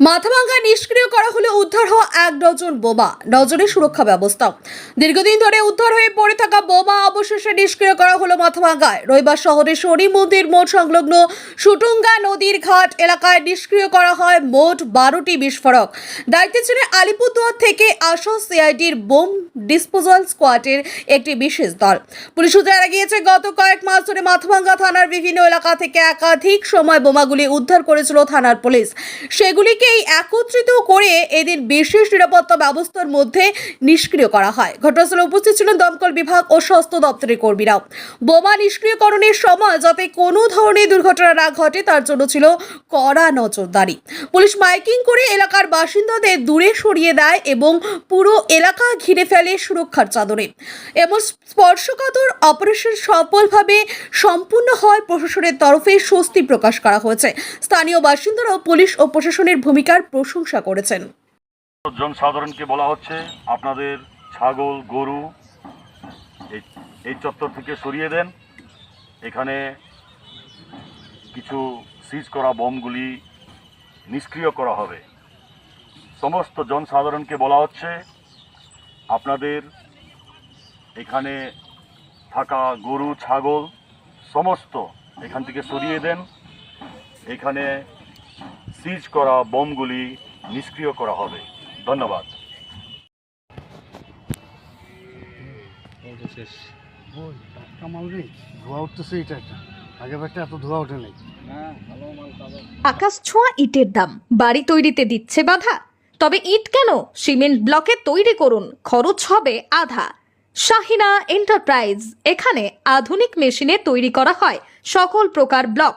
মাথাভাঙ্গা নিষ্ক্রিয় করা হলে উদ্ধার হওয়া এক ডজন বোমা, ডজনের সুরক্ষা ব্যবস্থা। দীর্ঘদিন ধরে উদ্ধার হয়ে পড়ে থাকা বোমা অবশেষে নিষ্ক্রিয় করা হলো মাথাভাঙ্গায়। রবিবার শহরে শনি মন্দির মোড় সংলগ্ন সুটুঙ্গা নদীর ঘাট এলাকায় নিষ্ক্রিয় করা হয় মোট বারোটি বিস্ফোরক। দায়িত্বে ছিলেন আলিপুরদুয়ার থেকে আসা সিআইডির বোম ডিসপোজাল স্কোয়াডের একটি বিশেষ দল। পুলিশ সূত্রে জানা গিয়েছে, গত কয়েক মাস ধরে মাথাভাঙ্গা থানার বিভিন্ন এলাকা থেকে একাধিক সময় বোমাগুলি উদ্ধার করেছিল থানার পুলিশ। সেগুলিকেই একত্রিত করে এদিন বিশেষ নিরাপত্তা ব্যবস্থার মধ্যে নিষ্ক্রিয় করা হয়। ঘটনাস্থলে উপস্থিত ছিলেন দমকল বিভাগ ও স্বাস্থ্য দপ্তরের কর্মীরাও। বোমা নিষ্ক্রিয়করণের সময় যাতে কোনো ধরনের দুর্ঘটনা না ঘটে, তার জন্য ছিল কড়া নজরদারি। পুলিশ মাইকিং করে এলাকার বাসিন্দাদের দূরে সরিয়ে দেয় এবং পুরো এলাকা ঘিরে ফেলে সুরক্ষার চাদরে। এবং স্পর্শকাতর অপারেশন সফলভাবে সম্পূর্ণ হয় প্রশাসনের তরফে স্বস্তি প্রকাশ করা হয়েছে। স্থানীয় বাসিন্দারাও পুলিশ ও প্রশাসনের ভূমিকার প্রশংসা করেছেন। জনসাধারণকে বলা হচ্ছে আপনাদের ছাগল, গরু, এই চত্বর থেকে সরিয়ে দেন। এখানে কিছু সিজ করা বোমগুলি নিষ্ক্রিয় করা হবে। সমস্ত জনসাধারণকে বলা হচ্ছে আপনাদের এখানে থাকা গরু, ছাগল, সমস্ত এখান থেকে সরিয়ে দেন। এখানে সিজ করা বোমগুলি নিষ্ক্রিয় করা হবে। ধন্যবাদ। আকাশ ছোঁয়া ইটের দাম। বাড়ি তৈরিতে দিচ্ছে বাধা। তবে ইট কেন? সিমেন্ট ব্লকে তৈরি করুন, খরচ হবে আধা। শাহিনা এন্টারপ্রাইজ, এখানে আধুনিক মেশিনে তৈরি করা হয় সকল প্রকার ব্লক।